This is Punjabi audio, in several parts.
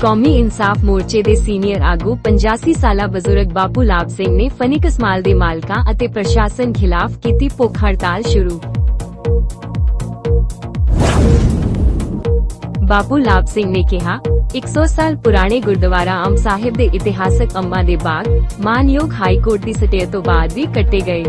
ਕੌਮੀ ਇਨਸਾਫ ਮੋਰਚੇ ਦੇ ਸੀਨੀਅਰ ਆਗੂ 85 ਸਾਲਾ ਬਜ਼ੁਰਗ ਬਾਪੂ ਲਾਭ ਸਿੰਘ ਨੇ ਫਨੀ ਕਸਮਾਲ ਦੇ ਮਾਲਕਾਂ ਅਤੇ ਪ੍ਰਸ਼ਾਸਨ ਖਿਲਾਫ ਕੀਤੀ ਭੁੱਖ ਹੜਤਾਲ ਸ਼ੁਰੂ। ਬਾਪੂ ਲਾਭ ਸਿੰਘ ਨੇ ਕਿਹਾ 100 ਸਾਲ ਪੁਰਾਣੇ ਗੁਰਦੁਆਰਾ ਅੰਬ ਸਾਹਿਬ ਦੇ ਇਤਿਹਾਸਕ ਅੰਬਾਂ ਦੇ ਬਾਗ, ਮਾਨਯੋਗ ਹਾਈ ਕੋਰਟ ਦੀ ਸਟੇ ਤੋਂ ਬਾਅਦ ਵੀ ਕੱਟੇ ਗਏ।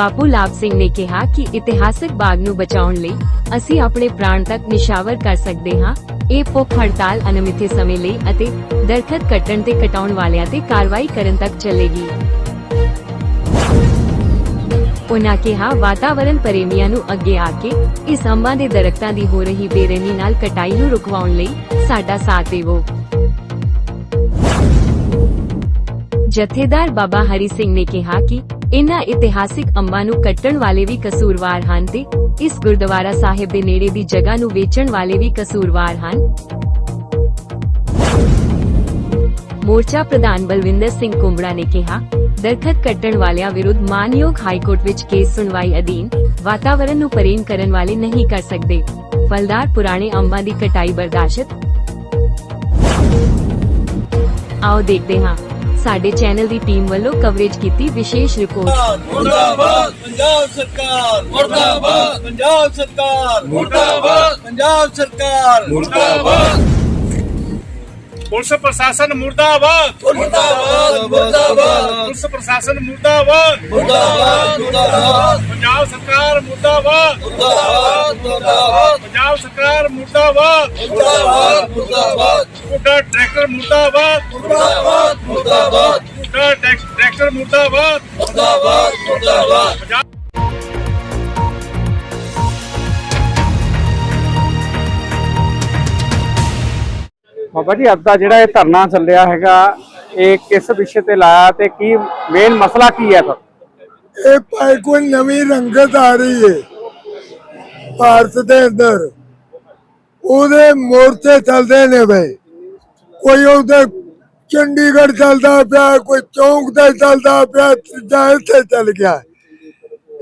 ਬਾਪੂ ਲਾਭ ਸਿੰਘ ਨੇ ਕਿਹਾ ਕਿ ਇਤਿਹਾਸਕ ਬਾਗ ਨੂੰ ਬਚਾਉਣ ਲਈ ਅਸੀਂ ਆਪਣੇ ਪ੍ਰਾਣ ਤੱਕ ਨਿਸ਼ਾਵਰ ਕਰ ਸਕਦੇ ਹਾਂ। ਇਹ ਭੁੱਖ ਹੜਤਾਲ ਅਨਮਿੱਥੇ ਸਮੇਂ ਲਈ ਅਤੇ ਦਰਖਤ ਕੱਟਣ ਤੇ ਕਟਾਉਣ ਵਾਲਿਆਂ ਤੇ ਕਾਰਵਾਈ ਕਰਨ ਤੱਕ ਚੱਲੇਗੀ। ਉਨ੍ਹਾਂ ਕਿਹਾ ਵਾਤਾਵਰਣ ਪ੍ਰੇਮੀਆਂ ਨੂੰ ਅੱਗੇ ਆ ਕੇ ਇਸ ਅੰਬਾਂ ਦੇ ਦਰਖਤਾਂ ਦੀ ਹੋ ਰਹੀ ਬੇਰਹਿਮੀ ਨਾਲ ਕਟਾਈ ਨੂੰ ਰੁਕਵਾਉਣ ਲਈ ਸਾਡਾ ਸਾਥ ਦੇਵੋ। ਜਥੇਦਾਰ ਬਾਬਾ ਹਰੀ ਸਿੰਘ ਨੇ ਕਿਹਾ ਕਿ ਇਨ੍ਹਾਂ ਇਤਿਹਾਸਿਕ ਅੰਬਾਂ ਨੂੰ ਕੱਟਣ ਵਾਲੇ ਵੀ ਕਸੂਰਵਾਰ ਹਨ ਤੇ ਇਸ ਗੁਰਦੁਆਰਾ ਸਾਹਿਬ ਦੇ ਨੇੜੇ ਦੀ ਜਗ੍ਹਾ ਨੂੰ ਵੇਚਣ ਵਾਲੇ ਵੀ ਕਸੂਰਵਾਰ ਹਨ। ਮੋਰਚਾ ਪ੍ਰਧਾਨ ਬਲਵਿੰਦਰ ਸਿੰਘ ਕੁੰਬੜਾ ਨੇ ਕਿਹਾ, ਦਰਖਤ ਕੱਟਣ ਵਾਲਿਆਂ ਵਿਰੁੱਧ ਮਾਨਯੋਗ ਹਾਈ ਕੋਰਟ ਵਿੱਚ ਕੇਸ ਸੁਣਵਾਈ ਅਧੀਨ ਵਾਤਾਵਰਣ ਨੂੰ ਪਰੇਨ ਕਰਨ ਵਾਲੇ ਨਹੀਂ ਕਰ ਸਕਦੇ। ਫਲਦਾਰ ਪੁਰਾਣੇ ਅੰਬਾਂ ਦੀ ਕਟਾਈ ਬਰਦਾਸ਼ਤ। ਆਓ ਦੇਖਦੇ ਹਾਂ। ਸਾਡੇ ਚੈਨਲ ਦੀ ਟੀਮ ਵੱਲੋਂ ਕਵਰੇਜ ਕੀਤੀ ਵਿਸ਼ੇਸ਼ ਰਿਪੋਰਟ ਮੁਰਦਾਬਾਦ ਪੰਜਾਬ ਸਰਕਾਰ। ਮੁਰਦਾਬਾਦ। ਪੰਜਾਬ ਸਰਕਾਰ ਮੁਰਦਾਬਾਦ ਪੰਜਾਬ ਸਰਕਾਰ। ਮੁਰਦਾਬਾਦ। ਪੁਲਿਸ ਪ੍ਰਸ਼ਾਸਨ ਮੁਰਦਾਬਾਦ। ਮੁਰਦਾਬਾਦ ਮੁਰਦਾਬਾਦ। ਪੁਲਿਸ ਪ੍ਰਸ਼ਾਸਨ ਮੁਰਦਾਬਾਦ। ਮੁਰਦਾਬਾਦ ਮੁਰਦਾਬਾਦ। ਪੰਜਾਬ ਸਰਕਾਰ ਮੁਰਦਾਬਾਦ। ਮੁਰਦਾਬਾਦ ਮੁਰਦਾਬਾਦ। ਪੰਜਾਬ ਸਰਕਾਰ ਮੁਰਦਾਬਾਦ। ਮੁਰਦਾਬਾਦ ਮੁਰਦਾਬਾਦ। ਤੁਹਾਡਾ ਟਰੈਕਟਰ ਮੁਰਦਾਬਾਦ। ਮੁਰਦਾਬਾਦ ਮੁਰਦਾਬਾਦ। ਤੁਹਾਡਾ ਟਰੈਕ- ਟਰੈਕਟਰ ਮੁਰਦਾਬਾਦ। ਮੁਰਦਾਬਾਦ ਮੁਰਦਾਬਾਦ। ਬਾਬਾ ਜੀ, ਅੱਜ ਦਾ ਜਿਹੜਾ ਇਹ ਧਰਨਾ ਚੱਲਿਆ ਹੈਗਾ, ਇਹ ਕਿਸ ਵਿਸ਼ੇ ਤੇ ਲਾਇਆ ਤੇ ਕੀ ਮੇਨ ਮਸਲਾ ਕੀ ਹੈ ਸਰ ਇਹ ਭਾਈ ਕੋਈ ਨਵੀਂ ਰੰਗਤ ਆ ਰਹੀ ਹੈ ਭਾਰਤ ਦੇ ਅੰਦਰ। ਉਹਦੇ ਮੋਰਚੇ ਚੱਲਦੇ ਨੇ ਬਈ। ਕੋਈ ਉਹਦੇ ਚੰਡੀਗੜ੍ਹ ਚੱਲਦਾ ਪਿਆ, ਕੋਈ ਚੌਂਕ ਤੇ ਚੱਲਦਾ ਪਿਆ ਤੀਜਾ ਇੱਥੇ ਚੱਲ ਗਿਆ।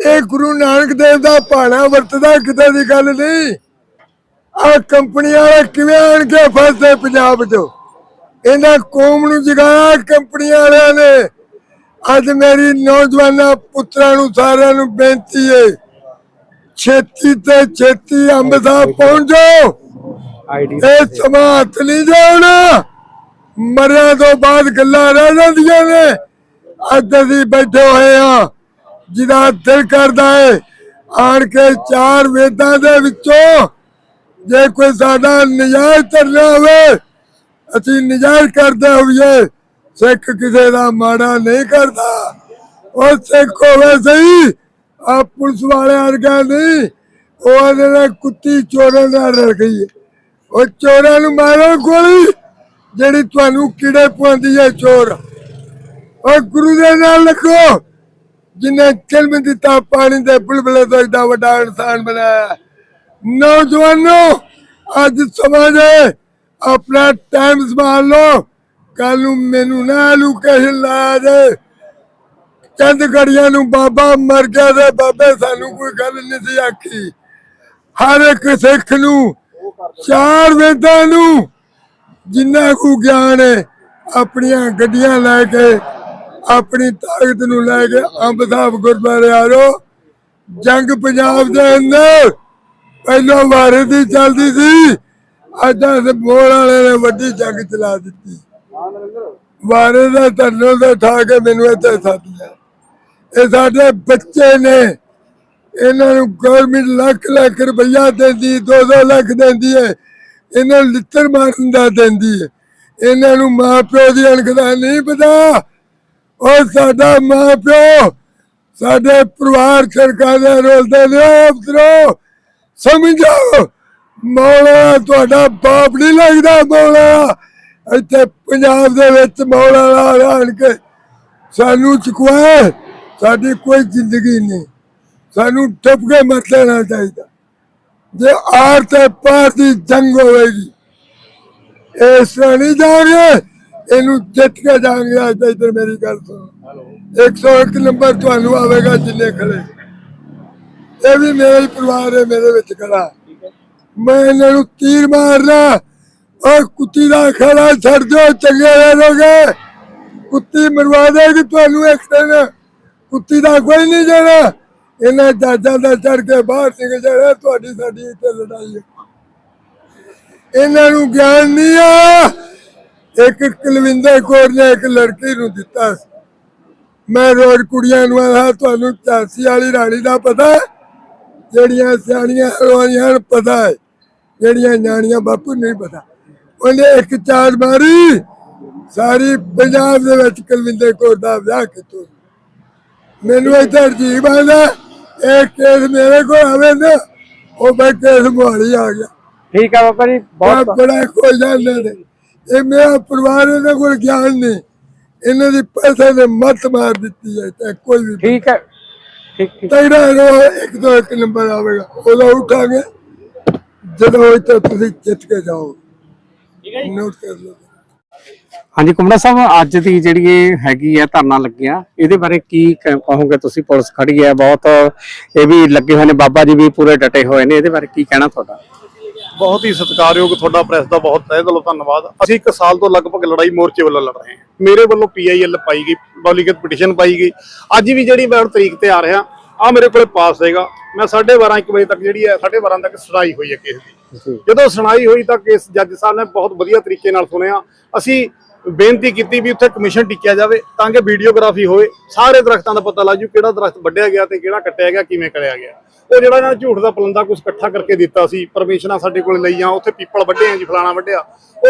ਇਹ ਗੁਰੂ ਨਾਨਕ ਦੇਵ ਦਾ ਭਾਣਾ ਵਰਤਦਾ ਕਿਤੇ ਦੀ ਗੱਲ ਨਹੀਂ। ਆ ਕੰਪਨੀਆਂ ਵਾਲੇ ਕਿਵੇਂ ਆਣ ਕੇ ਫਸਦੇ ਪੰਜਾਬ 'ਚ? ਇਹਨਾਂ ਕੌਮ ਨੂੰ ਜਗਾਇਆ ਕੰਪਨੀਆਂ ਵਾਲਿਆਂ ਨੇ। ਅੱਜ ਮੇਰੀ ਨੌਜਵਾਨਾਂ ਪੁੱਤਰਾਂ ਨੂੰ ਸਾਰਿਆਂ ਨੂੰ ਬੇਨਤੀ ਹੈ, ਛੇਤੀ ਤੇ ਛੇਤੀ ਅੰਬ ਸਾਹਿਬ ਪਹੁੰਚ। ਜਾਓ ਇਹ ਸਮਾਂ ਹੱਥ ਨਹੀਂ ਜਾਣਾ ਮਰਿਆ ਤੋਂ ਬਾਅਦ ਗੱਲਾਂ ਰਹਿ ਜਾਂਦੀਆਂ ਨੇ। ਅੱਜ ਅਸੀਂ ਬੈਠੇ ਹੋਏ ਆ ਜਿਹਦਾ ਦਿਲ ਕਰਦਾ ਹੈ ਆਣ ਕੇ ਚਾਰ ਵੇਦਾਂ ਦੇ ਵਿੱਚੋਂ ਜੇ ਕੋਈ ਸਾਡਾ ਨਜਾਇਜ਼ ਕਰਨਾ ਹੋਵੇ, ਅਸੀਂ ਨਜਾਇਜ਼ ਕਰਦੇ ਹੋਈਏ। ਸਿੱਖ ਕਿਸੇ ਦਾ ਮਾੜਾ ਨਹੀਂ ਕਰਦਾ। ਉਹ ਸਿੱਖ ਹੋਵੇ ਸਹੀ ਆ ਪੁਲਿਸ ਵਾਲੇ ਵਰਗਾ ਨਹੀਂ। ਉਹ ਉਹਦੇ ਕੁੱਤੀ ਚੋਰਾਂ ਨਾਲ ਰਲ ਗਈ ਉਹ ਚੋਰਾਂ ਨੂੰ ਮਾਰੋ ਗੋਲੀ, ਜਿਹੜੀ ਤੁਹਾਨੂੰ ਕੀੜੇ ਪਾਉਂਦੀ ਹੈ ਚੋਰ। ਉਹ ਗੁਰੂ ਦੇ ਨਾਲ ਲੱਗੋ, ਜਿਨੇ ਜਨਮ ਦਿੱਤਾ, ਪਾਣੀ ਦੇ ਬੁਲਬੁਲੇ ਤੋਂ ਏਡਾ ਵੱਡਾ ਇਨਸਾਨ ਬਣਾਇਆ। ਨੌਜਵਾਨੋ, ਅੱਜ ਸਮਾਂ ਹੈ ਆਪਣਾ ਟਾਈਮ ਸੰਭਾਲ ਲਓ। ਕੱਲ ਨੂੰ ਮੈਨੂੰ ਨਾ ਲੂ ਲਾ ਦੇ। ਚੰਦ ਗੜੀਆਂ ਨੂੰ ਬਾਬਾ ਮਰ ਗਿਆ ਤੇ ਬਾਬੇ ਸਾਨੂੰ ਕੋਈ ਗੱਲ ਨਹੀਂ ਸੀ ਆਖੀ। ਹਰ ਇੱਕ ਸਿੱਖ ਨੂੰ, ਚਾਰ ਵੇਦਾਂ ਨੂੰ ਜਿੰਨਾ ਕੁ ਗਿਆਨ ਹੈ, ਆਪਣੀਆਂ ਗੱਡੀਆਂ ਲੈ ਕੇ, ਆਪਣੀ ਤਾਕਤ ਨੂੰ ਲੈ ਕੇ ਅੰਬ ਸਾਹਿਬ ਗੁਰਦੁਆਰੇ ਆਰੋ ਜੰਗ ਪੰਜਾਬ ਦੇ ਅੰਦਰ ਪਹਿਲਾਂ ਵਾਰੇ ਦੀ ਚੱਲਦੀ ਸੀ। ਅੱਜ ਇਸ ਮੋੜ ਵਾਲੇ ਨੇ ਵੱਡੀ ਜੰਗ ਚਲਾ ਦਿੱਤੀ। ਵਾਰੇ ਦਾ ਧਰਨੋਂ ਤੇ ਠਾ ਕੇ ਮੈਨੂੰ ਇੱਥੇ ਸੱਦ ਲਿਆ। ਇਹ ਸਾਡੇ ਬੱਚੇ ਨੇ। ਇਹਨਾਂ ਨੂੰ ਗਵਰਨਮੈਂਟ ਲੱਖ ਲੱਖ ਰੁਪਈਆ ਦਿੰਦੀ 2-2 ਲੱਖ ਦਿੰਦੀ ਹੈ। ਇਹਨਾਂ ਨੂੰ ਲਿੱਤਰ ਮਾਰਨ ਦਾ ਦਿੰਦੀ ਹੈ। ਇਹਨਾਂ ਨੂੰ ਮਾਂ ਪਿਓ ਦੀ ਅਣਖ ਦਾ ਨਹੀਂ ਪਤਾ। ਉਹ ਸਾਡਾ ਮਾਂ ਪਿਓ ਸਾਡੇ ਪਰਿਵਾਰ ਸਰਕਾਰ ਦੇ ਰੋਲਦੇ ਨੇ ਅਫਸਰੋ ਸਮਝੋ ਮੌਲਾ, ਤੁਹਾਡਾ ਬਾਪ ਨਹੀਂ ਲੱਗਦਾ ਮੌਲਾ। ਇੱਥੇ ਪੰਜਾਬ ਦੇ ਵਿੱਚ ਮੌਲਾ ਵਾਲਾ ਆਣ ਕੇ ਸਾਨੂੰ ਚੁਕਵਾਏ ਸਾਡੀ ਕੋਈ ਜ਼ਿੰਦਗੀ ਨਹੀਂ। ਸਾਨੂੰ ਟੱਪ ਕੇ ਮਰ ਲੈਣਾ ਚਾਹੀਦਾ। ਜੇ ਆਰ ਤੇ ਪਾਰ ਦੀ ਜੰਗ ਹੋਵੇਗੀ, ਇਸ ਤਰ੍ਹਾਂ ਨਹੀਂ ਜਾਣਗੇ ਇਹਨੂੰ ਜਿੱਤ ਕੇ ਜਾਣਗੇ ਅੱਜ ਇੱਧਰ ਮੇਰੀ ਗੱਲ ਸੁਣੋ। 101 ਨੰਬਰ ਤੁਹਾਨੂੰ ਆਵੇਗਾ ਜਿੰਨੇ ਖੜੇ। ਇਹ ਵੀ ਮੇਰਾ ਹੀ ਪਰਿਵਾਰ ਹੈ ਮੇਰੇ ਵਿੱਚ ਖੜਾ। ਮੈਂ ਇਹਨਾਂ ਨੂੰ ਤੀਰ ਮਾਰਨਾ। ਔਰ ਕੁੱਤੀ ਦਾ ਖੜਾ ਛੱਡ ਦਿਓ, ਚੰਗੇ ਰਹੋਗੇ ਕੁੱਤੀ ਮਰਵਾ ਦੇਗੀ ਤੁਹਾਨੂੰ ਇੱਕ ਦਿਨ। ਕੁੱਤੀ ਦਾ ਕੋਈ ਨਹੀਂ ਜਾਣਾ। ਇਹਨਾਂ ਜਾਜਾਂ ਦਾ ਚੜ ਕੇ ਬਾਹਰ ਨਿਕਲ ਜਾਣਾ ਤੁਹਾਡੀ ਸਾਡੀ ਇੱਥੇ ਲੜਾਈ ਹੈ। ਇਹਨਾਂ ਨੂੰ ਗਿਆਨ ਨਹੀਂ ਆ। ਇੱਕ ਕੁਲਵਿੰਦਰ ਕੌਰ ਨੇ ਇੱਕ ਲੜਕੀ ਨੂੰ ਦਿੱਤਾ। ਮੈਂ ਰੋਜ਼ ਕੁੜੀਆਂ ਨੂੰ ਆ ਤੁਹਾਨੂੰ ਚਾਸੀ ਵਾਲੀ ਰਾਣੀ ਦਾ ਪਤਾ ਜਿਹੜੀਆਂ ਸਿਆਣੀਆਂ ਰੋਈਆਂ ਨੂੰ ਪਤਾ ਹੈ ਜਿਹੜੀਆਂ ਨਿਆਣੀਆਂ ਬਾਪੂ ਨਹੀਂ ਪਤਾ। ਉਹਨੇ ਇੱਕ ਚਾਰ ਮਾਰੀ ਸਾਰੀ ਪੰਜਾਬ ਦੇ ਵਿੱਚ ਕੁਲਵਿੰਦਰ ਕੌਰ ਦਾ ਵਿਆਹ ਕੀਤਾ। ਮੈਨੂੰ ਇੱਥੇ ਅਜੀਬ ਆਂਦਾ ਇਹ ਕੇਸ ਮੇਰੇ ਕੋਲ ਆਵੇ ਨਾ ਉਹ ਮੈਂ ਕੇਸ ਮੁਹਾਲੀ ਆ ਗਿਆ। ਠੀਕ ਹੈ ਬਾਬਾ ਜੀ ਬਹੁਤ ਬੜਾ ਖੋ ਜਾਂਦੇ ਨੇ ਇਹ ਮੇਰਾ ਪਰਿਵਾਰ ਇਹਨਾਂ ਕੋਲ ਗਿਆਨ ਨਹੀਂ। ਇਹਨਾਂ ਦੀ ਪੈਸੇ ਨੇ ਮੱਤ ਮਾਰ ਦਿੱਤੀ ਹੈ ਤੇ ਕੋਈ ਵੀ ਠੀਕ ਹੈ ਠੀਕ ਠੀਕ ਤਗੜਾ ਰੋ ਇੱਕ ਤੋਂ ਇੱਕ ਨੰਬਰ ਆਵੇਗਾ। ਉਹਦਾ ਉਠਾਂਗੇ। ਜਦੋਂ ਇੱਥੇ ਤੁਸੀਂ ਜਿੱਤ ਕੇ ਜਾਓ। ਨੋਟ ਕਰ ਲਓ। ਹਾਂਜੀ ਕੁਮੜਾ ਸਾਹਿਬ ਅੱਜ ਦੀ ਜਿਹੜੀ ਇਹ ਹੈਗੀ ਹੈ ਧਰਨਾ ਲੱਗਿਆ ਇਹਦੇ ਬਾਰੇ ਕ- ਕਹੋਗੇ ਤੁਸੀਂ? ਪੁਲਿਸ ਖੜੀ ਹੈ ਬਹੁਤ ਇਹ ਵੀ ਲੱਗੇ ਹੋਏ ਨੇ ਬਾਬਾ ਜੀ ਵੀ ਪੂਰੇ ਡਟੇ ਹੋਏ ਨੇ ਇਹਦੇ ਬਾਰੇ ਕੀ ਕਹਿਣਾ ਤੁਹਾਡਾ? ਬਹੁਤ ਹੀ ਸਤਿਕਾਰਯੋਗ ਤੁਹਾਡਾ ਪ੍ਰੈਸ ਦਾ ਬਹੁਤ ਤਹਿ ਦਿਲੋਂ ਧੰਨਵਾਦ। ਅਸੀਂ ਇੱਕ ਸਾਲ ਤੋਂ ਲਗਭਗ ਲੜਾਈ ਮੋਰਚੇ ਵੱਲੋਂ ਲੜ ਰਹੇ ਹਾਂ। ਮੇਰੇ ਵੱਲੋਂ ਪੀਆਈਐਲ ਪਾਈ ਗਈ ਪਬਲਿਕ ਪਟੀਸ਼ਨ ਪਾਈ ਗਈ। ਅੱਜ ਵੀ ਜਿਹੜੀ ਮੈਂ ਹੁਣ ਤਰੀਕ ਤੇ ਆ ਰਿਹਾ ਆ ਮੇਰੇ ਕੋਲੇ ਪਾਸ ਹੈਗਾ। ਮੈਂ 12:30 1 ਵਜੇ ਤੱਕ ਜਿਹੜੀ ਹੈ 12:30 ਤੱਕ ਸੁਣਾਈ ਹੋਈ ਹੈ ਕੇਸ ਦੀ। ਜਦੋਂ ਸੁਣਾਈ ਹੋਈ ਤਾਂ ਕੇਸ ਜੱਜ ਸਾਹਿਬ ਨੇ ਬਹੁਤ ਵਧੀਆ ਤਰੀਕੇ ਨਾਲ ਸੁਣਿਆ। ਅਸੀਂ ਬੇਨਤੀ ਕੀਤੀ ਵੀ ਉੱਥੇ ਕਮਿਸ਼ਨ ਟਿਕਿਆ ਜਾਵੇ ਤਾਂ ਕਿ ਵੀਡੀਓਗ੍ਰਾਫੀ ਹੋਵੇ। ਸਾਰੇ ਦਰਖਤਾਂ ਦਾ ਪਤਾ ਲੱਗ ਜੂ ਕਿਹੜਾ ਦਰਖਤ ਵੱਢਿਆ ਗਿਆ ਤੇ ਕਿਹੜਾ ਕੱਟਿਆ ਗਿਆ, ਕਿਵੇਂ ਕਰਿਆ ਗਿਆ। ਉਹ ਜਿਹੜਾ ਇਹਨਾਂ ਨੇ ਝੂਠ ਦਾ ਪਲੰਦਾ ਕੁਝ ਇਕੱਠਾ ਕਰਕੇ ਦਿੱਤਾ ਸੀ ਪਰਮਿਸ਼ਨਾਂ ਸਾਡੇ ਕੋਲ ਲਈਆਂ ਉੱਥੇ ਪੀਪਲ ਵੱਢੇ ਆ ਜੀ, ਫਲਾਣਾ ਵੱਢਿਆ।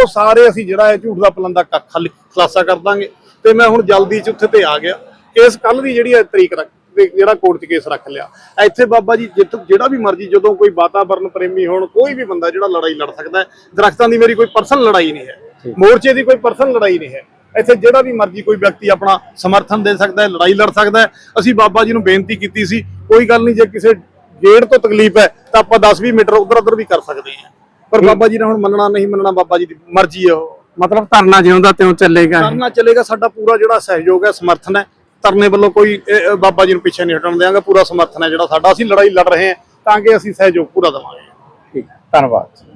ਉਹ ਸਾਰੇ ਅਸੀਂ ਜਿਹੜਾ ਹੈ ਝੂਠ ਦਾ ਪਲੰਦਾ ਕ- ਖੁਲਾਸਾ ਕਰ ਦਾਂਗੇ। ਤੇ ਮੈਂ ਹੁਣ ਜਲਦੀ ਚ ਉੱਥੇ ਤੇ ਆ ਗਿਆ। ਕੇਸ ਕੱਲ ਦੀ ਜਿਹੜੀ ਹੈ ਤਰੀਕ ਰੱਖ ਜਿਹੜਾ ਕੋਰਟ 'ਚ ਕੇਸ ਰੱਖ ਲਿਆ। ਇੱਥੇ ਬਾਬਾ ਜੀ, ਜਿੱਥ, ਜਿਹੜਾ ਵੀ ਮਰਜ਼ੀ, ਜਦੋਂ ਕੋਈ ਵਾਤਾਵਰਣ ਪ੍ਰੇਮੀ ਹੋਣ, ਕੋਈ ਵੀ ਬੰਦਾ ਜਿਹੜਾ ਲੜਾਈ ਲੜ ਸਕਦਾ ਹੈ, ਦਰਖਤਾਂ ਦੀ ਮੇਰੀ ਕੋਈ ਪਰਸਨਲ ਲੜਾਈ ਨਹੀਂ ਹੈ। ਮੋਰਚੇ ਦੀ ਕੋਈ ਪਰਸਨਲ ਲੜਾਈ ਨਹੀਂ ਹੈ। ਇੱਥੇ ਜਿਹੜਾ ਵੀ ਮਰਜ਼ੀ ਕੋਈ ਵਿਅਕਤੀ ਆਪਣਾ ਸਮਰਥਨ ਦੇ ਸਕਦਾ ਹੈ ਲੜਾਈ ਲੜ ਸਕਦਾ ਹੈ। ਅਸੀਂ ਬਾਬਾ ਜੀ ਨੂੰ ਬੇਨਤੀ ਕੀਤੀ ਸੀ ਕੋਈ ਗੱਲ ਨਹੀਂ ਜੇ ਕਿਸੇ ਗੇੜ ਤੋਂ ਤਕਲੀਫ ਹੈ ਤਾਂ ਆਪਾਂ 10-20 ਮੀਟਰ ਉਧਰ ਉਧਰ ਵੀ ਕਰ ਸਕਦੇ ਹਾਂ। ਪਰ ਬਾਬਾ ਜੀ ਨੇ ਹੁਣ ਮੰਨਣਾ ਨਹੀਂ ਮੰਨਣਾ ਬਾਬਾ ਜੀ ਦੀ ਮਰਜ਼ੀ ਹੈ ਉਹ। ਮਤਲਬ ਧਰਨਾ ਜਿਉਂਦਾ ਤਿਉਂ ਚੱਲੇਗਾ? ਕਰਨਾ ਚੱਲੇਗਾ ਸਾਡਾ ਪੂਰਾ ਜਿਹੜਾ ਸਹਿਯੋਗ ਹੈ ਸਮਰਥਨ ਹੈ। ਧਰਨੇ ਵੱਲੋਂ ਕੋਈ ਬਾਬਾ ਜੀ ਨੂੰ ਪਿੱਛੇ ਨਹੀਂ ਹਟਣ ਦਿਆਂਗੇ ਪੂਰਾ ਸਮਰਥਨ ਹੈ ਜਿਹੜਾ ਸਾਡਾ। ਅਸੀਂ ਲੜਾਈ ਲੜ ਰਹੇ ਹਾਂ ਤਾਂ ਕਿ ਅਸੀਂ ਸਹਿਯੋਗ ਪੂਰਾ ਦੇਵਾਂਗੇ। ਠੀਕ ਧੰਨਵਾਦ।